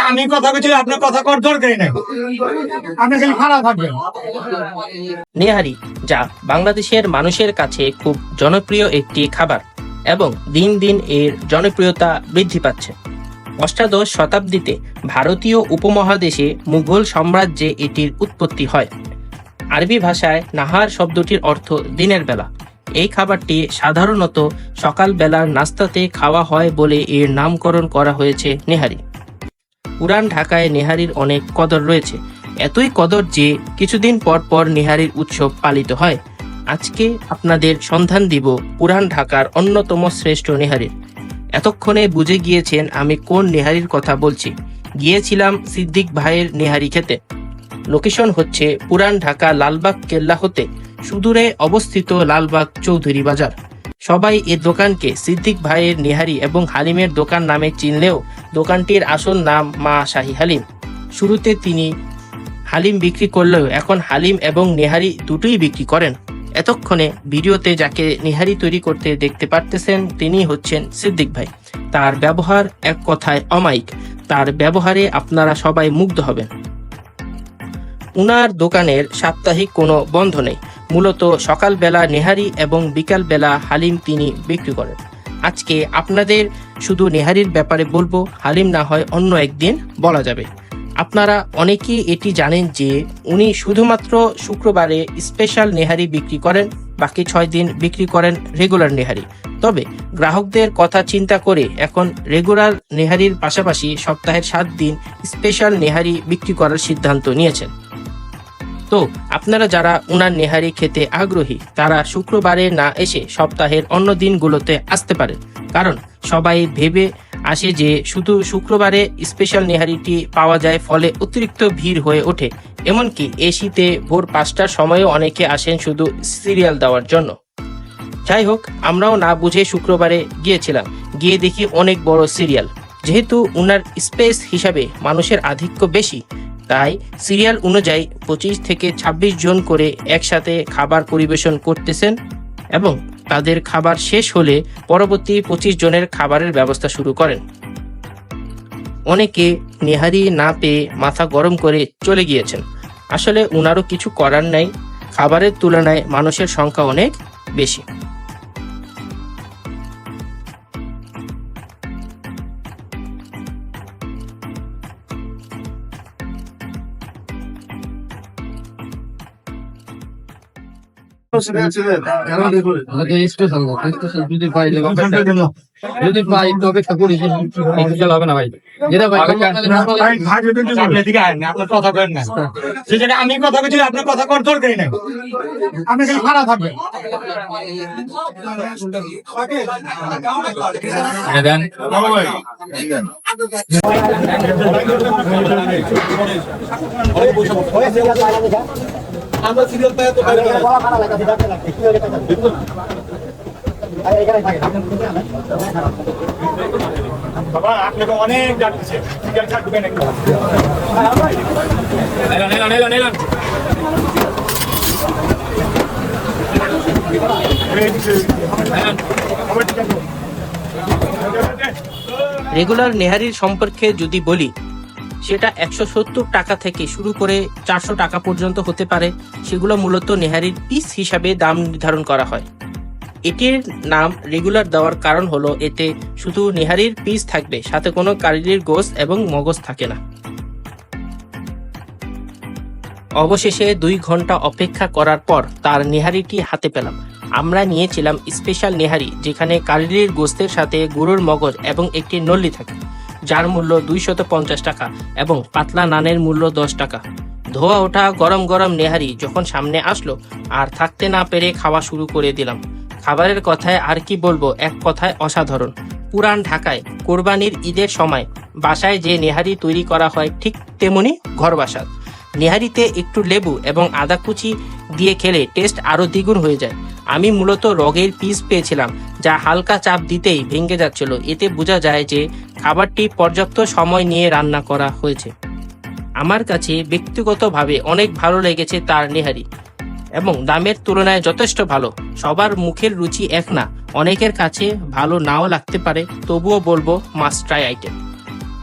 আমি কথা আপনার কথা কর দরকারই নাই। খালি খারাপ থাকবেন। নেহারি, যা বাংলাদেশের মানুষের কাছে খুব জনপ্রিয় একটি খাবার এবং দিন দিন এর জনপ্রিয়তা বৃদ্ধি পাচ্ছে। অষ্টাদশ শতাব্দীতে ভারতীয় উপমহাদেশে মুঘল সাম্রাজ্যে এটির উৎপত্তি হয়। আরবি ভাষায় নাহার শব্দটির অর্থ দিনের বেলা। এই খাবারটি সাধারণত সকালবেলার নাস্তাতে খাওয়া হয় বলে এর নামকরণ করা হয়েছে নেহারি। পুরান ঢাকায় নেহারির অনেক কদর রয়েছে। এতই কদর যে কিছুদিন পর পর নেহারির উৎসব পালিত হয়। আজকে আপনাদের সন্ধান দিব পুরান ঢাকার অন্যতম শ্রেষ্ঠ নেহারির এতক্ষণে বুঝে গিয়েছেন আমি কোন নেহারির কথা বলছি। গিয়েছিলাম সিদ্দিক ভাইয়ের নেহারি খেতে। লোকেশন হচ্ছে পুরান ঢাকা লালবাগ কেল্লা হতে সুদূরে অবস্থিত লালবাগ চৌধুরী বাজার। সবাই এ দোকানকে সিদ্দিক ভাইয়ের নেহারি এবং হালিমের দোকান নামে চিনলেও দোকানটির আসল নাম মা শাহী হালিম। শুরুতে তিনি হালিম বিক্রি করলেও এখন হালিম এবং নেহারি দুটোই বিক্রি করেন। এতক্ষণে ভিডিওতে যাকে নেহারি তৈরি করতে দেখতে পারতেছেন তিনি হচ্ছেন সিদ্দিক ভাই। তার ব্যবহার এক কথায় অমায়িক। তার ব্যবহারে আপনারা সবাই মুগ্ধ হবেন। উনার দোকানের সাপ্তাহিক কোনো বন্ধ নেই। মূলত সকালবেলা নেহারি এবং বিকালবেলা হালিম তিনি বিক্রি করেন। আজকে আপনাদের শুধু নেহারির ব্যাপারে বলব, হালিম না হয় অন্য একদিন বলা যাবে। আপনারা অনেকেই এটি জানেন যে উনি শুধুমাত্র শুক্রবারে স্পেশাল নেহারি বিক্রি করেন, বাকি ছয় দিন বিক্রি করেন রেগুলার নেহারি। তবে গ্রাহকদের কথা চিন্তা করে এখন রেগুলার নেহারির পাশাপাশি সপ্তাহের সাত দিন স্পেশাল নেহারি বিক্রি করার সিদ্ধান্ত নিয়েছেন। তো আপনারা যারা উনার নেহারি খেতে আগ্রহী, তারা শুক্রবারে না এসে সপ্তাহের অন্য দিনগুলোতে আসতে পারেন। কারণ সবাই ভেবে আসে যে শুধু শুক্রবারে স্পেশাল নেহারিটি পাওয়া যায় ফলে অতিরিক্ত ভিড় হয়ে ওঠে। এমনকি এই শীতে ভোর পাঁচটার সময়ও অনেকে আসেন শুধু সিরিয়াল দেওয়ার জন্য। যাই হোক, আমরাও না বুঝে শুক্রবারে গিয়েছিলাম। গিয়ে দেখি অনেক বড় সিরিয়াল। যেহেতু উনার স্পেস হিসাবে মানুষের আধিক্য বেশি তাই সিরিয়াল অনুযায়ী পঁচিশ থেকে ২৬ জন করে একসাথে খাবার পরিবেশন করতেছেন এবং তাদের খাবার শেষ হলে পরবর্তী পঁচিশ জনের খাবারের ব্যবস্থা শুরু করেন। অনেকে নেহারি না পেয়ে মাথা গরম করে চলে গিয়েছেন। আসলে উনারও কিছু করার নাই। খাবারের তুলনায় মানুষের সংখ্যা অনেক বেশি। যদি পাই যদি পাই তো অপেক্ষা করি স্পেশাল হবে না ভাই। যেটা ভাই না কথা করেন না। যে আমি কথা বলছি আপনার কথা কর দরকারই নাই। আপনি খালি খারাপ থাকবেন দেন। বাবা আপনাকে অনেক ডাকছে। সিরিয়াল ছাড়বেন একটু। এলান এলান এলান এলান রেগুলার নেহারির সম্পর্কে যদি বলি সেটা একশো সত্তর টাকা থেকে শুরু করে চারশো টাকা পর্যন্ত হতে পারে। সেগুলো মূলত নেহারির পিস হিসাবে দাম নির্ধারণ করা হয়। এটির নাম রেগুলার দেওয়ার কারণ হলো এতে শুধু নেহারির পিস থাকবে, সাথে কোনো কারিলির গোস এবং মগজ থাকে না। অবশেষে দুই ঘণ্টা অপেক্ষা করার পর তার নেহারিটি হাতে পেলাম। আমরা নিয়েছিলাম স্পেশাল নেহারি, যেখানে কারিলির গোস্তের সাথে গরুর মগজ এবং একটি নল্লি থাকে। যার মূল্য দুইশত পঞ্চাশ টাকা এবং পাতলা নানের মূল্য দশ টাকা। ধোয়া ওঠা গরম গরম নেহারি যখন সামনে আসলো, আর থাকতে না পেরে খাওয়া শুরু করে দিলাম। খাবারের কথায় আর কি বলব, এক কথায় অসাধারণ। পুরান ঢাকায় কোরবানির ঈদের সময় বাসায় যে নেহারি তৈরি করা হয় ঠিক তেমনি ঘর বাসা নেহারিতে একটু লেবু এবং আদা কুচি দিয়ে খেলে টেস্ট আরও দ্বিগুণ হয়ে যায়। আমি মূলত রগের পিস পেয়েছিলাম, যা হালকা চাপ দিতেই ভেঙে যাচ্ছিল। এতে বোঝা যায় যে খাবারটি পর্যাপ্ত সময় নিয়ে রান্না করা হয়েছে। আমার কাছে ব্যক্তিগতভাবে অনেক ভালো লেগেছে তার নেহারি এবং দামের তুলনায় যথেষ্ট ভালো। সবার মুখের রুচি এক না, অনেকের কাছে ভালো নাও লাগতে পারে, তবুও বলব মাস্ট ট্রাই আইটেম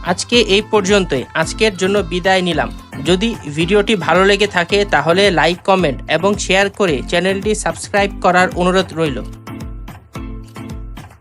আজকে এই পর্যন্তই। আজকের জন্য বিদায় নিলাম। যদি ভিডিওটি ভালো লেগে থাকে তাহলে লাইক, কমেন্ট এবং শেয়ার করে চ্যানেলটি সাবস্ক্রাইব করার অনুরোধ রইল।